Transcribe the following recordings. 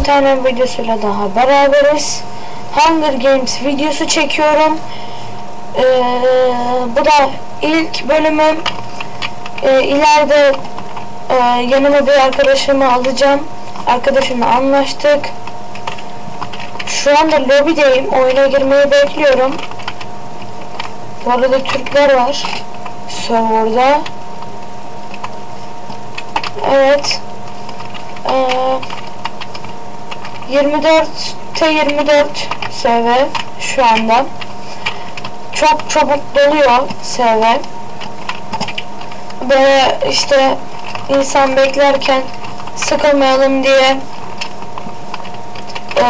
10 tane videosuyla daha beraberiz. Hunger Games videosu çekiyorum. Ee, bu da ilk bölümüm. Ee, ileride e, yanıma bir arkadaşımı alacağım. Arkadaşımla anlaştık. Şu anda lobideyim. Oyuna girmeyi bekliyorum. Bu arada Türkler var. Serverda. Evet. Ee, 24'te 24 SV şu anda. Çok çabuk doluyor SV. Böyle işte insan beklerken sıkılmayalım diye e,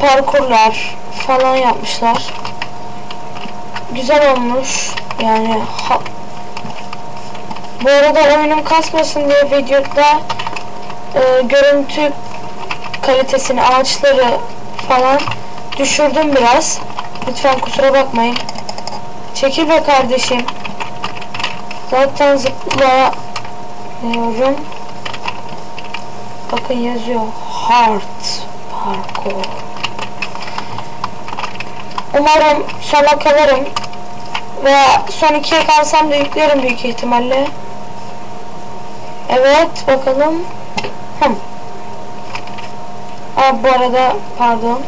parkurlar falan yapmışlar. Güzel olmuş. Yani ha, bu arada oyunum kasmasın diye videoda e, görüntü kalitesini, ağaçları falan düşürdüm biraz. Lütfen kusura bakmayın. Çekil be kardeşim. Zaten zıplayamıyorum. Bakın yazıyor. Hard parkour. Umarım sona kalırım. Ve son ikiye kalsam da yüklerim büyük ihtimalle. Evet bakalım. Hım. Aa, bu arada pardon.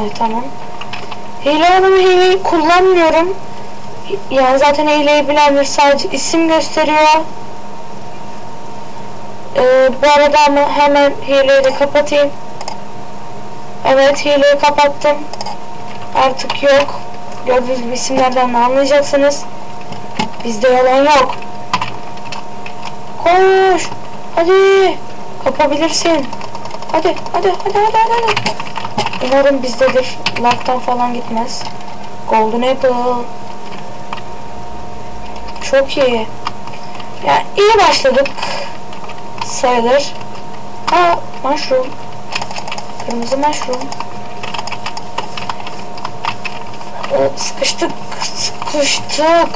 Evet tamam. Hile hanım hileyi kullanmıyorum. Yani zaten hileyi bilenler sadece isim gösteriyor. Ee, bu arada ama hemen hileyi de kapatayım. Evet hileyi kapattım. Artık yok. Gördüğünüz gibi isimlerden de anlayacaksınız. Bizde yalan yok. Koş. Hadi. Kapabilirsin. Hadi hadi hadi hadi hadi. Umarım bizdedir. Lag'dan falan gitmez. Golden Apple. Çok iyi. Yani iyi başladık. Sayılır. Aa mushroom. Kırmızı mushroom. Ee, sıkıştık. Sıkıştık.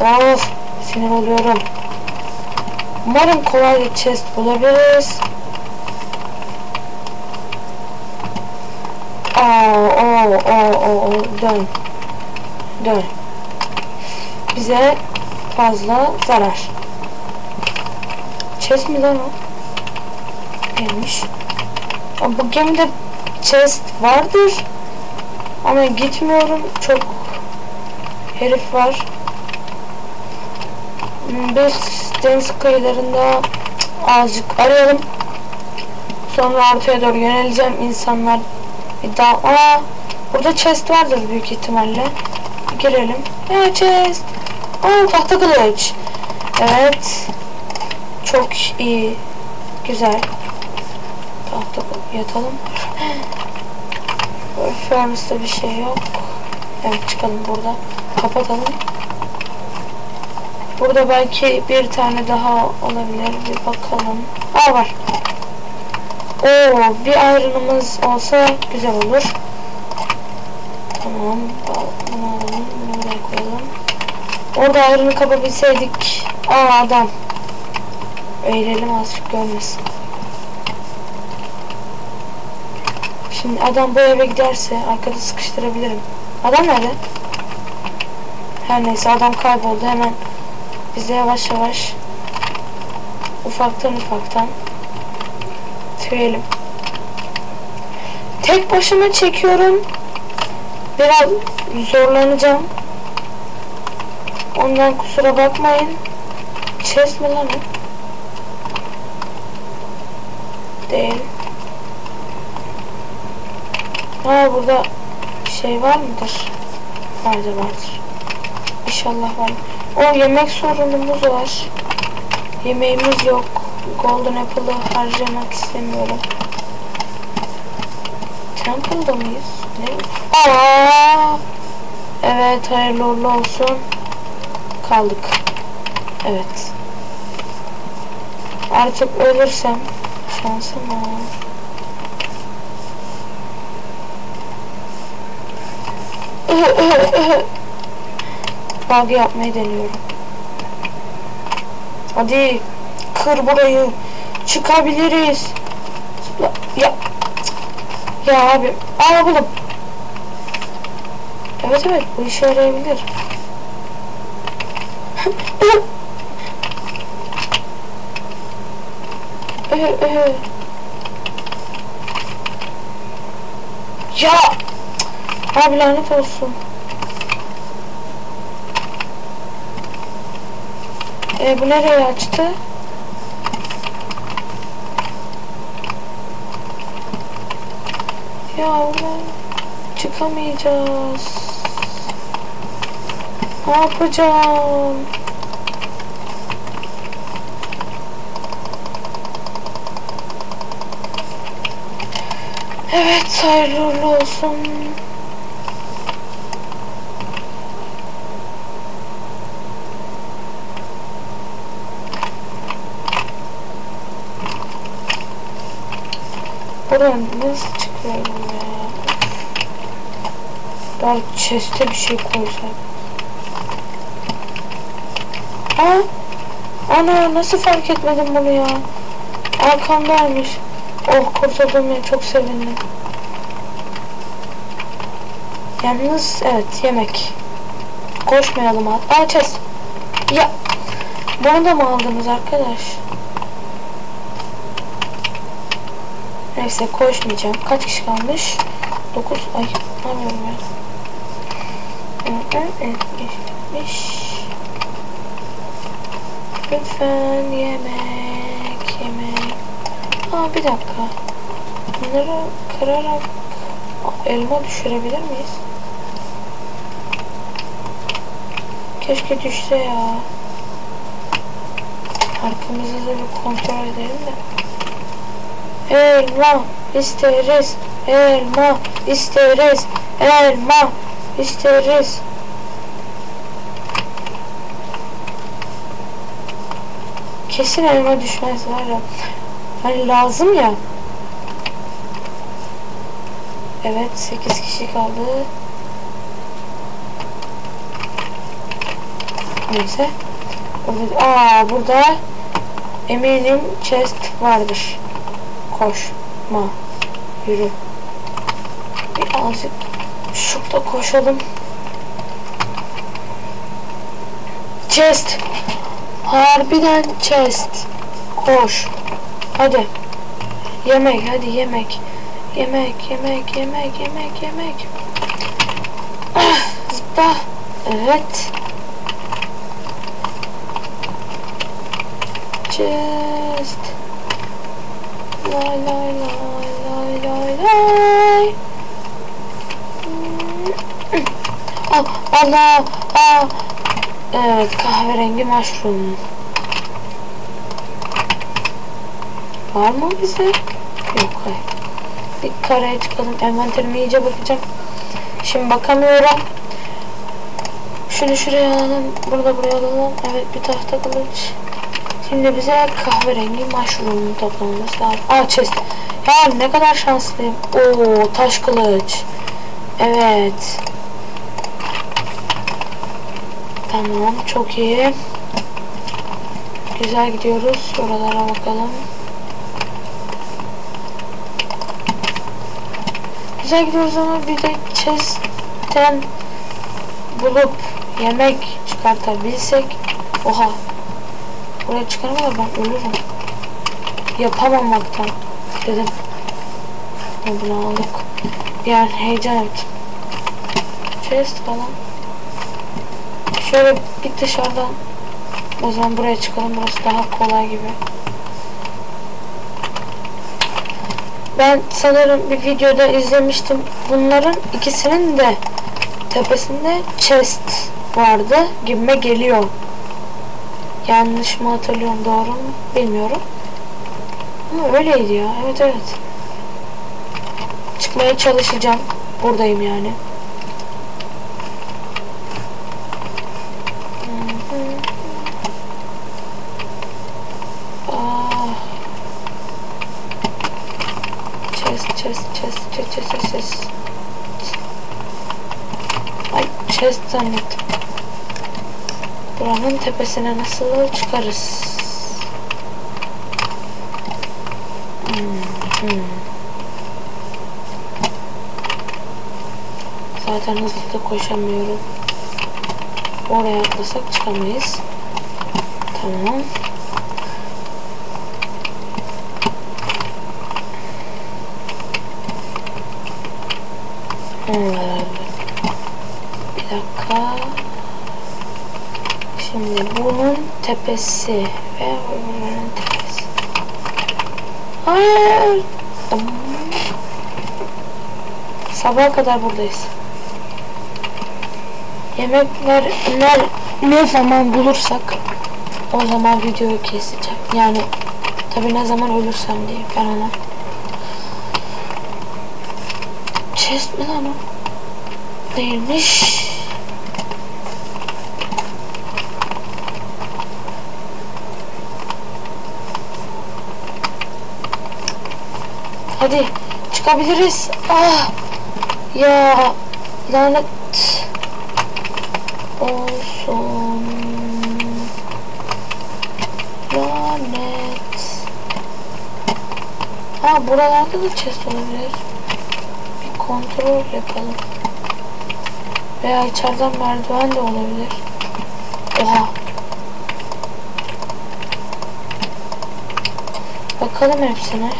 Of. Sinir oluyorum. Umarım kolay bir chest bulabiliriz. O, o, o, dön. Dön. Bize fazla zarar. Chest mi lan o? Neymiş? Aa, bu gemide chest vardır. Ama gitmiyorum. Çok herif var. Biz deniz kıyılarında azıcık arayalım. Sonra ortaya doğru yöneleceğim. İnsanlar bir daha... Aa, burada chest vardır büyük ihtimalle. Girelim. Ya chest. Aa, tahta kılıç. Evet. Çok iyi. Güzel. Tahta. Yatalım. Furnace'da bir şey yok. Evet çıkalım burada. Kapatalım. Burada belki bir tane daha olabilir. Bir bakalım. Aa var. Oo bir ayrınımız olsa güzel olur. Tamam. Bunu alalım. Bunu buraya koyalım. Orada ayrını kapabilseydik. Aa adam. Eğilelim azıcık görmesin. Şimdi adam bu eve giderse arkada sıkıştırabilirim. Adam nerede? Her neyse adam kayboldu hemen. Biz de yavaş yavaş ufaktan ufaktan tüyelim. Tek başıma çekiyorum. Biraz zorlanacağım. Ondan kusura bakmayın. Chest mi lan? Değil. Ha burada şey var mıdır? Vardır vardır. İnşallah var. O yemek sorunumuz var. Yemeğimiz yok. Golden Apple'ı harcamak istemiyorum. Temple'da mıyız? Ne? Aa! Evet hayırlı uğurlu olsun. Kaldık. Evet. Artık ölürsem şansım var. Bug yapmayı deniyorum. Hadi kır burayı. Çıkabiliriz. Ya Ya abi. Aa buldum. Evet evet bu işe yarayabilir. Ee, ee. Ya! Abi lanet olsun. E bu nereye açtı? Ya ulan çıkamayacağız. Ne yapacağım? Evet hayırlı olsun. Buradan nasıl çıkıyorum ya? Bari chest'e bir şey koysak. Aa! Ana nasıl fark etmedim bunu ya? Arkamdaymış. Oh kurtuldum ya çok sevindim. Yalnız evet yemek. Koşmayalım al. Aa chest. Ya. Bunu da mı aldınız arkadaş? Neyse koşmayacağım. Kaç kişi kalmış? 9. Ay ne yapıyorum ben? Etmiş. Lütfen yemek yemek. Aa bir dakika. Bunları kırarak elma düşürebilir miyiz? Keşke düşse ya. Arkamızı da bir kontrol edelim de. Elma isteriz. Elma isteriz. Elma isteriz. Kesin elma düşmez var ya. Hani lazım ya. Evet 8 kişi kaldı. Neyse. Aa burada eminim chest vardır. Koş. Ma. Yürü. Birazcık şurada koşalım. Chest. Harbiden chest. Koş. Hadi. Yemek hadi yemek. Yemek yemek yemek yemek yemek. Ah, zıpla. Evet. Chest. Lay lay lay lay lay lay. Ah, Allah. Ah. Evet kahverengi mushroom. Var mı bize? Yok hayır. Bir karaya çıkalım. Envanterime iyice bakacağım. Şimdi bakamıyorum. Şunu şuraya alalım. Burada buraya alalım. Evet bir tahta kılıç. Şimdi bize kahverengi mushroom toplamamız lazım. Aa chest. Ya ne kadar şanslıyım. Oo taş kılıç. Evet. Tamam çok iyi. Güzel gidiyoruz. Oralara bakalım. Güzel gidiyoruz ama bir de chest'ten bulup yemek çıkartabilsek. Oha. Buraya çıkarmadan ben ölürüm. Yapamamaktan dedim. Bunu aldık. Yani heyecan ettim. Chest falan. Şöyle bir dışarıdan o zaman buraya çıkalım. Burası daha kolay gibi. Ben sanırım bir videoda izlemiştim. Bunların ikisinin de tepesinde chest vardı gibime geliyor. Yanlış mı hatırlıyorum doğru mu bilmiyorum. Ama öyleydi ya. Evet evet. Çıkmaya çalışacağım. Buradayım yani. zannettim. Buranın tepesine nasıl çıkarız? Hmm, hmm. Zaten hızlı koşamıyorum. Oraya atlasak çıkamayız. Tamam. Tepesi ve öbürünün tepesi. Hayır. Sabaha kadar buradayız. Yemekler ne, ne zaman bulursak o zaman videoyu keseceğim. Yani tabi ne zaman ölürsem diye ben ona. Chest mi lan o? Değilmiş. Hadi çıkabiliriz. Ah. Ya lanet olsun. Lanet. Ha buralarda da chest olabilir. Bir kontrol yapalım. Veya içeriden merdiven de olabilir. Oha. Bakalım hepsine.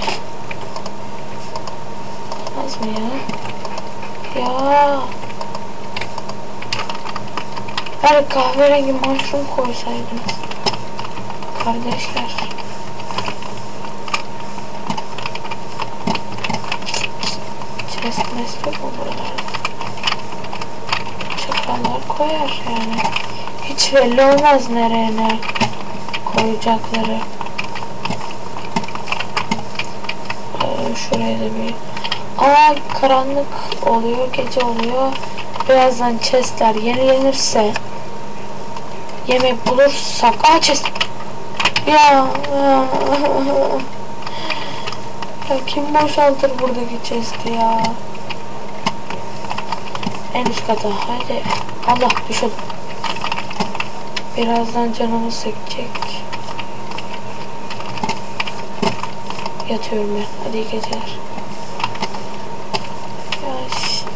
Ya? Ya. Her kahverengi mushroom koysaydınız. Kardeşler. Chest yok mu buralarda? Çakallar koyar yani. Hiç belli olmaz nereye ne koyacakları. Ee, şuraya da bir Aa karanlık oluyor, gece oluyor. Birazdan chestler yenilenirse yemek bulursak aa chest. Ya. ya. Kim boşaltır buradaki chest'i ya? En üst kata hadi Allah düşün. Birazdan canımız sekecek. Yatıyorum ben. Hadi iyi geceler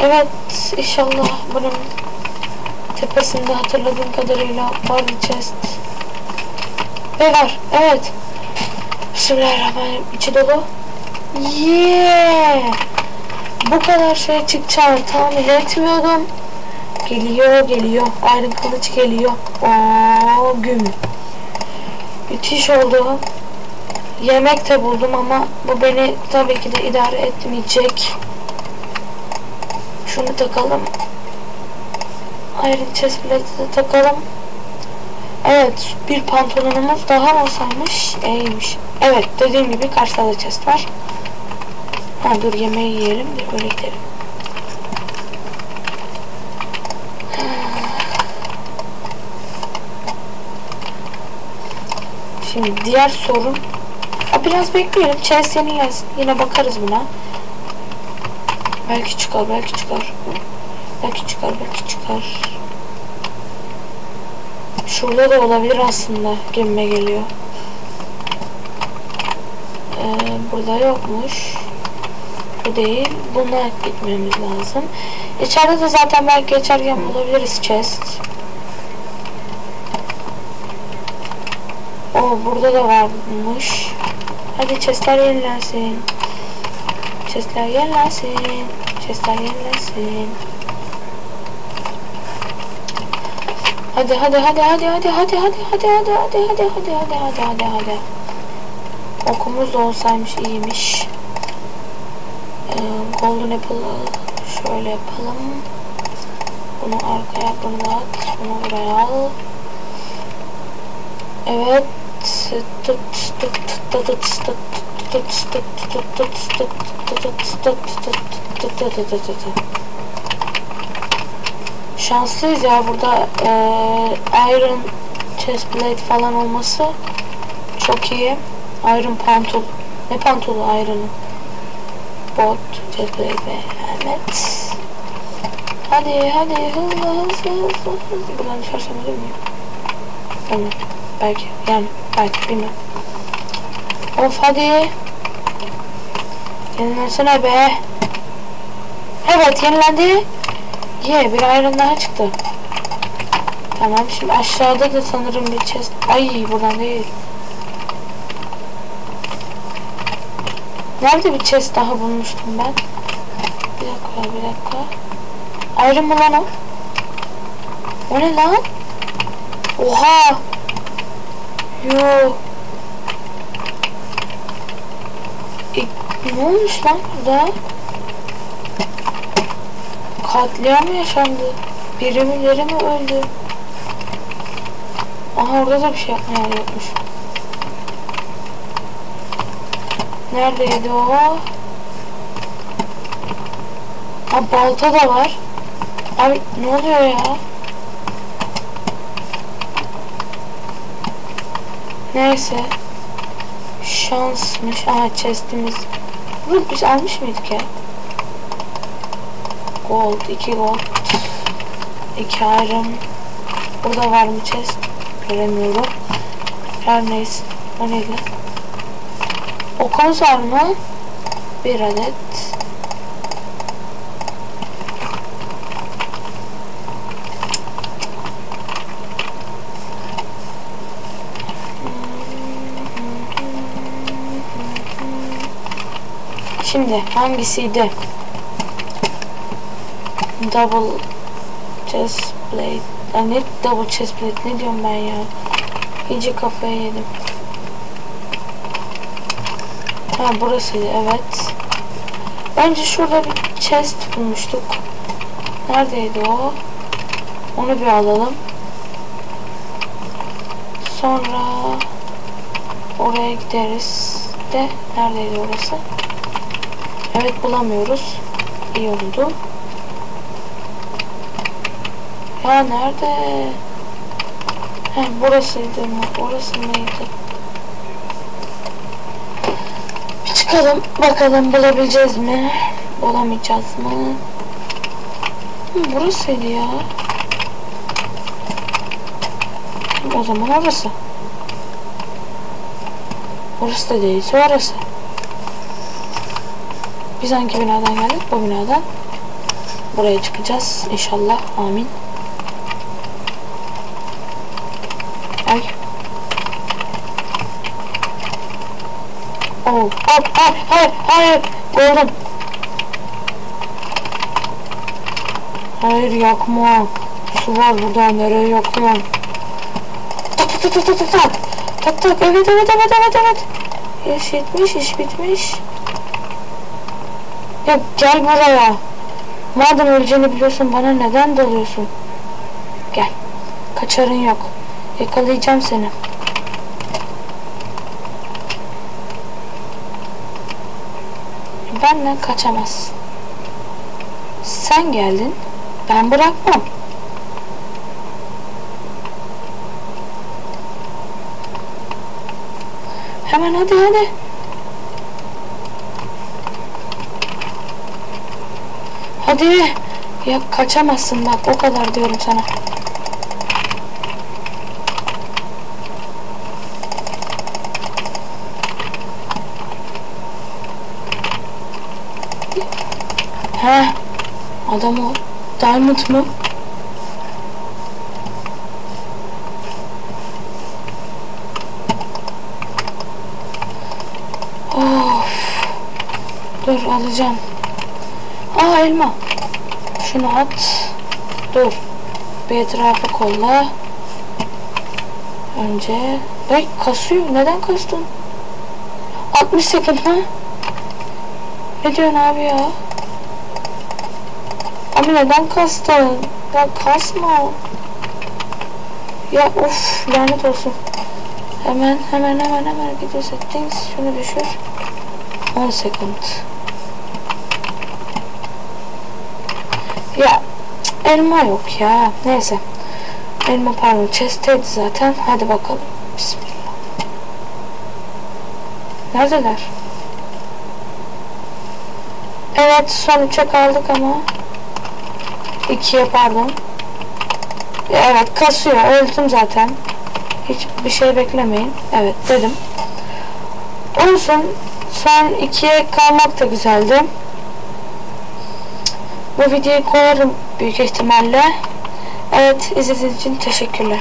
Evet inşallah bunun tepesinde hatırladığım kadarıyla var chest. Ve var evet. Bismillahirrahmanirrahim içi dolu. Yeah. Bu kadar şey çıkacağını tahmin etmiyordum. Geliyor geliyor. Ayrın kılıç geliyor. Oo güm. Müthiş oldu. Yemek de buldum ama bu beni tabii ki de idare etmeyecek. Şunu takalım. Iron chest plate'i de takalım. Evet bir pantolonumuz daha olsaymış iyiymiş. Evet dediğim gibi karşıda da chest var. Ha dur yemeği yiyelim de öyle gidelim. Şimdi diğer sorun Aa, biraz bekleyelim. Chest yenilensin. Yine bakarız buna. Belki çıkar, belki çıkar. Belki çıkar, belki çıkar. Şurada da olabilir aslında. Gemime geliyor. Ee, burada yokmuş. Bu değil. Buna gitmemiz lazım. İçeride de zaten belki geçerken bulabiliriz chest. O burada da varmış. Hadi chestler yenilensin. Chestler yenilensin. Chestler yenilensin. Hadi hadi hadi hadi hadi hadi hadi hadi hadi hadi hadi hadi hadi hadi hadi hadi Okumuz da olsaymış iyiymiş. Ee, golden apple'ı şöyle yapalım. Bunu arkaya bunu. Bunu buraya al. Evet. Tut tut tut tut tut Şanslıyız ya burada e, Iron Chestplate falan olması çok iyi. Iron Pantul. Ne Pantulu Iron'ı? Bot, Chestplate ve helmet. Hadi hadi hızlı hızlı hızlı hızlı. Buradan düşersem olur muyum? Tamam. Belki yani belki bilmiyorum. Of hadi. Yenilensene be. Evet yenilendi. Ye bir ayran daha çıktı. Tamam şimdi aşağıda da sanırım bir chest. Ay buradan değil. Nerede bir chest daha bulmuştum ben? Bir dakika bir dakika. Ayrı mı lan o? O ne lan? Oha! Yo. E, ne olmuş lan burada? Katliam yaşandı. Birileri mi öldü? Aha orada da bir şey yapmaya yokmuş. Neredeydi o? Ha balta da var. Abi ne oluyor ya? Neyse. Şansmış. Aha chestimiz. Bunu biz almış mıydık ya? Gold. 2 gold. 2 iron. Burada var mı chest? Göremiyorum. Her neyse. O neydi? Okumuz var mı? Bir adet. Şimdi hangisiydi? Double chest plate. Ya ne double chest plate ne diyorum ben ya? İyice kafaya yedim. Ha burasıydı evet. Bence şurada bir chest bulmuştuk. Neredeydi o? Onu bir alalım. Sonra oraya gideriz de neredeydi orası? Evet bulamıyoruz. İyi oldu. Ya nerede? Heh burasıydı mı? Orası mıydı? Bir çıkalım bakalım bulabileceğiz mi? Bulamayacağız mı? Burasıydı ya. O zaman orası. Orası da değilse orası. Biz hangi binadan geldik? Bu binadan. Buraya çıkacağız inşallah. Amin. Ay. Oh, hop, hayır, hayır, hayır. Gördüm. Hayır yakma. Su var burada. Nereye yakıyorum? Tak tak tak tak tak tak. Tak tak evet evet evet evet evet. İş bitmiş iş bitmiş. Ya gel buraya. Madem öleceğini biliyorsun bana neden dalıyorsun? Gel. Kaçarın yok. Yakalayacağım seni. Benden kaçamazsın. Sen geldin. Ben bırakmam. Hemen hadi hadi. Hadi. Ya kaçamazsın bak o kadar diyorum sana. He. Adam o. Diamond mı? Of. Dur alacağım. Aa elma. Şunu at. Dur. Bir etrafı kolla. Önce. Bek kasıyor. Neden kastın? 60 sekund ha? Ne diyorsun abi ya? Abi neden kastın? Ya kasma. Ya of lanet olsun. Hemen hemen hemen hemen video settings şunu düşür. 10 sekund. Ya elma yok ya. Neyse. Elma pardon chest'teydi zaten. Hadi bakalım. Bismillah. Neredeler? Evet son üçe kaldık ama. İkiye pardon. Evet kasıyor. Öldüm zaten. Hiçbir şey beklemeyin. Evet dedim. Olsun. Son ikiye kalmak da güzeldi. Bu videoyu koyarım büyük ihtimalle. Evet izlediğiniz için teşekkürler.